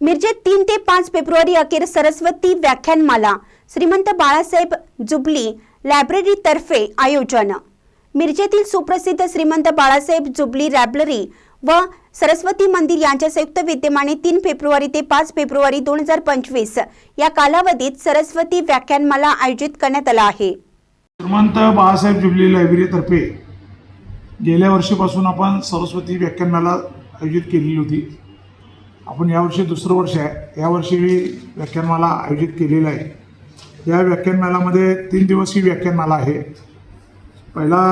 मिरजेत तीन ते पाच फेब्रुवारी अखेर सरस्वती व्याख्यानमाला. श्रीमंत बाळासाहेब जुबली लायब्ररीतर्फे आयोजन. मिरजेतील सुप्रसिद्ध श्रीमंत बाळासाहेब जुबली लायब्ररी व सरस्वती मंदिर यांच्या संयुक्त विद्यमाने तीन फेब्रुवारी ते पाच फेब्रुवारी दोन हजार पंचवीस या कालावधीत सरस्वती व्याख्यानमाला आयोजित करण्यात आला आहे. श्रीमंत बाळासाहेब जुबली लायब्ररीतर्फे गेल्या वर्षीपासून आपण सरस्वती व्याख्यानमाला आयोजित केलेली होती. आपण यावर्षी दुसरं वर्ष आहे. यावर्षी व्याख्यानमाला आयोजित केलेलं आहे. या व्याख्यानमालामध्ये तीन दिवस ही व्याख्यानमाला आहे. पहिला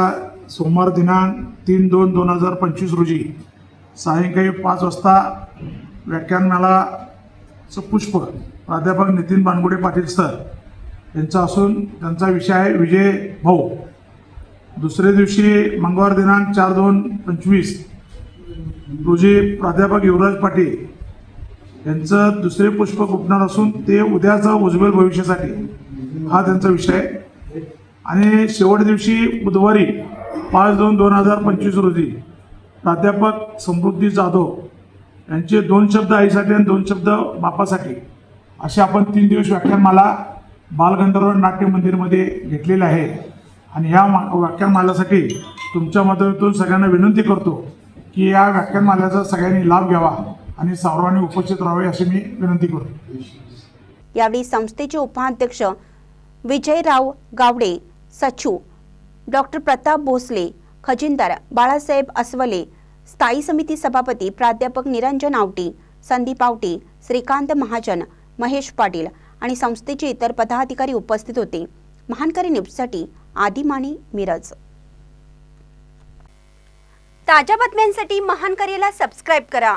सोमवार दिनांक तीन दोन दोन हजार पंचवीस रोजी सायंकाळी पाच वाजता व्याख्यानमालाचं पुष्प प्राध्यापक नितीन बानगुडे पाटील सर यांचा असून त्यांचा विषय आहे विजय भाऊ. दुसऱ्या दिवशी मंगळवार दिनांक चार दोन पंचवीस रोजी प्राध्यापक युवराज पाटील यांचं दुसरे पुष्प गुंफणार असून ते उद्याचं उज्ज्वल भविष्यासाठी. हा त्यांचा विषय आहे. आणि शेवट दिवशी बुधवारी पाच दोन दोन हजार पंचवीस रोजी प्राध्यापक समृद्धी जाधव यांचे दोन शब्द आईसाठी आणि दोन शब्द बापासाठी असे आपण तीन दिवस व्याख्यानमाला बालगंधर्व नाट्य मंदिरमध्ये घेतलेले आहे. आणि ह्या व्याख्यानमालासाठी तुमच्या माध्यमातून सगळ्यांना विनंती करतो की या व्याख्यानमाल्याचा सगळ्यांनी लाभ घ्यावा. आणि सर्वांनी उपस्थित राहावे अशी मी विनंती करतो. यावेळी संस्थेचे उपाध्यक्ष विजयराव गावडे सचिव डॉक्टर प्रताप भोसले खजिनदार बाळासाहेब अस्वले स्थायी समिती सभापती प्राध्यापक निरंजन आवटी संदीप आवटी श्रीकांत महाजन महेश पाटील आणि संस्थेचे इतर पदाधिकारी उपस्थित होते. महानकरी न्यूजसाठी आदिमानी मिरज. ताज्या बातम्यांसाठी महानकरीला सबस्क्राईब करा.